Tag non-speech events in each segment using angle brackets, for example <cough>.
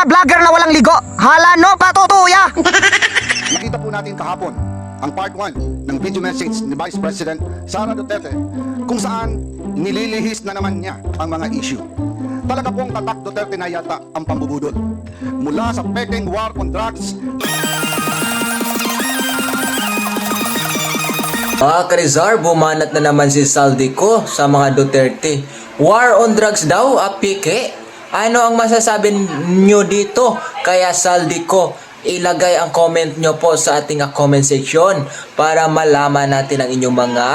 mga vlogger na walang ligo. Hala no, patutuya. <laughs> Nakita po natin kahapon ang part 1 ng video message ni Vice President Sara Duterte kung saan nililihis na naman niya ang mga issue. Talaga pong tatak Duterte na yata ang pambubudol. Mula sa peking war on drugs Mga Karizar, bumanat na naman si Saldico sa mga Duterte. War on drugs daw, apike. Ano ang masasabi nyo dito? Kaya Saldico, ilagay ang comment nyo po sa ating ah, comment section para malaman natin ang inyong mga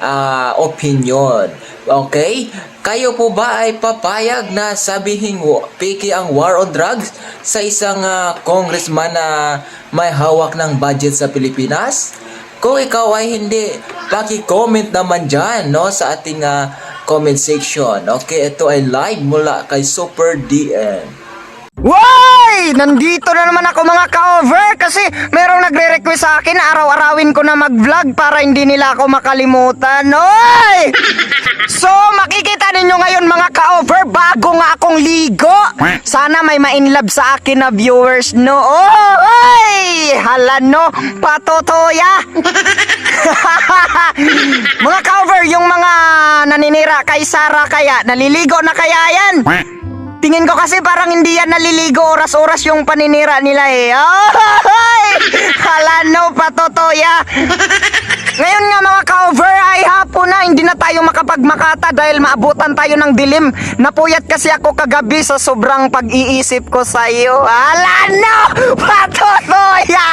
ah, opinion. Okay? Kayo po ba ay papayag na sabihin piki ang war on drugs sa isang ah, congressman na may hawak ng budget sa Pilipinas? Kung ikaw ay hindi, paki-comment naman dyan, no, sa ating ah, comment section. Okay, ito ay live mula kay Super DN. Woy! Nandito na naman ako mga ka-over kasi merong nagre-request sa akin na araw-arawin ko na mag-vlog para hindi nila ako makalimutan. Oy! <laughs> So, makikita ninyo ngayon mga ka-over bago nga akong ligo. Sana may ma-inlove sa akin na viewers, no? Oy! Hala, no? Patotoya! <laughs> mga ka-over, yung mga naninira kay Sarah kaya, naliligo na kaya yan? Tingin ko kasi parang hindi yan naliligo oras-oras yung paninira nila eh. Ay! <laughs> Hala no, patotoya. Ngayon nga mga ka-over na hindi na tayo makapagmakata dahil maabutan tayo ng dilim. Napuyat kasi ako kagabi sa sobrang pag-iisip ko sa iyo. Hala no, <laughs> patotoya.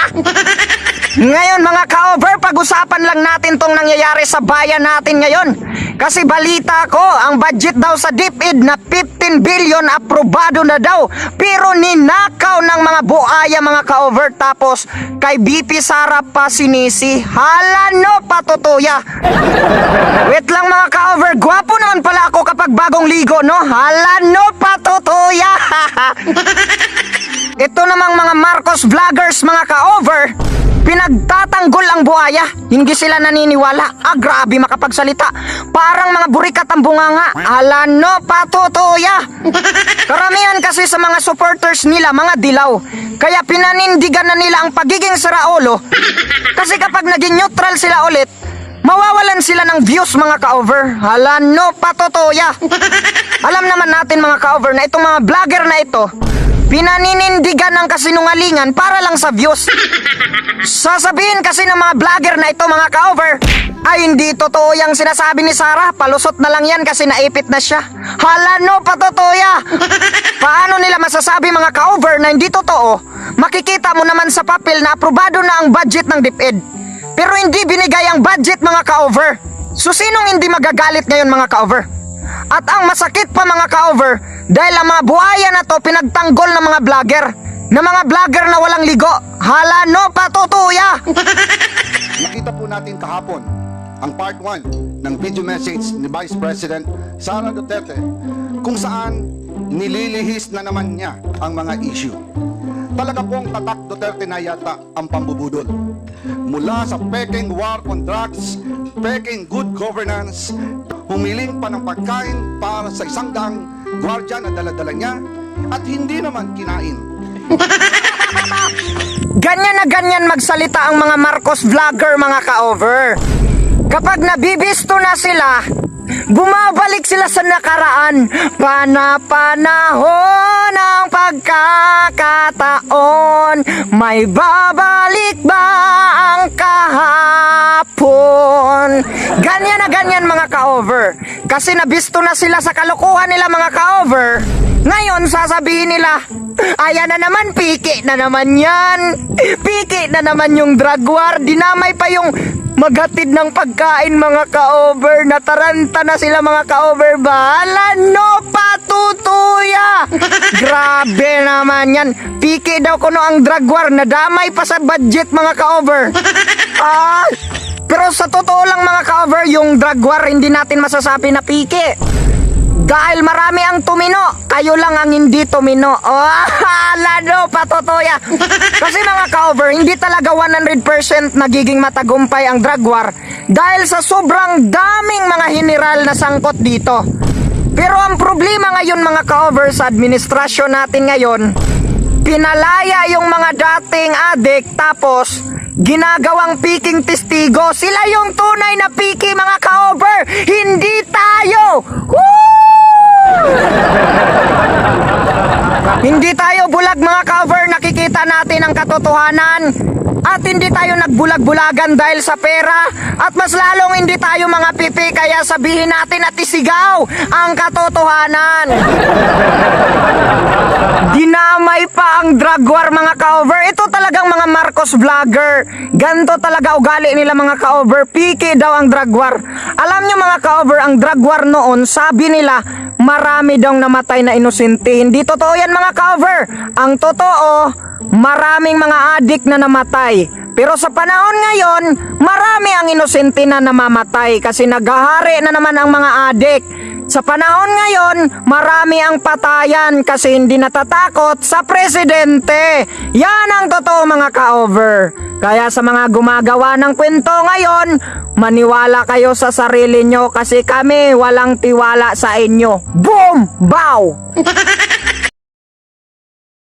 Ngayon mga ka-over, pag-usapan lang natin tong nangyayari sa bayan natin ngayon. Kasi balita ko, ang budget daw sa DepEd na 15 billion aprobado na daw. Pero ninakaw ng mga buaya mga ka-over tapos kay BP Sara pa sinisi. Hala no, patutuya. <laughs> Wait lang mga ka-over, gwapo naman pala ako kapag bagong ligo no. Hala no, patutuya. <laughs> Ito namang mga Marcos vloggers mga ka-over, pinagtatanggol ang buhaya. Hindi sila naniniwala. Ah, grabe makapagsalita. Parang mga burikat ang bunganga. Ala no, patutuya. <laughs> Karamihan kasi sa mga supporters nila, mga dilaw. Kaya pinanindigan na nila ang pagiging saraulo. <laughs> Kasi kapag naging neutral sila ulit, mawawalan sila ng views mga ka-over. Hala no, patutuya. <laughs> Alam naman natin mga ka-over na itong mga vlogger na ito, pinaninindigan ng kasinungalingan para lang sa views. <laughs> Sasabihin kasi ng mga vlogger na ito mga ka-over, ay hindi totoo yung sinasabi ni Sarah, palusot na lang yan kasi naipit na siya. Hala no, patotoya! <laughs> Paano nila masasabi mga ka-over na hindi totoo? Makikita mo naman sa papel na aprobado na ang budget ng DepEd. Pero hindi binigay ang budget mga ka-over. So sinong hindi magagalit ngayon mga ka-over? At ang masakit pa mga ka-over, dahil ang mga buhaya na to pinagtanggol ng mga vlogger. Na mga vlogger na walang ligo. Hala no, patutuya! <laughs> Nakita po natin kahapon ang part 1 ng video message ni Vice President Sara Duterte kung saan nililihis na naman niya ang mga issue. Talaga pong tatak Duterte na yata ang pambubudol. Mula sa peking war on drugs, peking good governance, humiling pa ng pagkain para sa isang daang gwardya na daladala niya at hindi naman kinain. <laughs> Ganyan na ganyan magsalita ang mga Marcos vlogger mga ka-over. Kapag nabibisto na sila, bumabalik sila sa nakaraan. Pana-panahon ang pagkakataon. May babalik ba ang kahapon? Ganyan na ganyan mga ka-over. Kasi nabisto na sila sa kalokohan nila mga ka-over. Ngayon, sasabihin nila, ayan na naman, piki na naman yan. Piki na naman yung drug war. Dinamay pa yung maghatid ng pagkain mga ka-over. Nataranta na sila mga ka-over. Bahala, no patutuya. <laughs> Grabe naman yan. Piki daw kuno ang drug war. Nadamay pa sa budget mga ka-over. <laughs> Ah, pero sa totoo lang mga ka-over, yung drug war hindi natin masasabi na piki. Dahil marami ang tumino, kayo lang ang hindi tumino. <laughs> Oh, lado, patotoya. Kasi mga ka-over, hindi talaga 100% nagiging matagumpay ang drug war dahil sa sobrang daming mga general na sangkot dito. Pero ang problema ngayon mga ka-over sa administrasyon natin ngayon, pinalaya yung mga dating adik tapos ginagawang piking testigo. Sila yung tunay na piki mga ka-over, hindi tayo! Woo! Hindi tayo bulag mga cover, nakikita natin ang katotohanan. At hindi tayo nagbulag-bulagan dahil sa pera. At mas lalong hindi tayo mga pipi kaya sabihin natin at isigaw ang katotohanan. <laughs> Dinamay pa ang drug war mga ka-over. Ito Marcos vlogger. Ganto talaga ugali nila mga ka-over. Piki daw ang drug war. Alam nyo mga ka-over, ang drug war noon, sabi nila, marami daw namatay na inosente. Hindi totoo yan mga ka-over. Ang totoo, maraming mga adik na namatay. Pero sa panahon ngayon, marami ang inosente na namamatay kasi naghahari na naman ang mga adik. Sa panahon ngayon, marami ang patayan kasi hindi natatakot sa presidente. Yan ang totoo mga ka-over. Kaya sa mga gumagawa ng kwento ngayon, maniwala kayo sa sarili nyo kasi kami walang tiwala sa inyo. Boom! Bow! <laughs>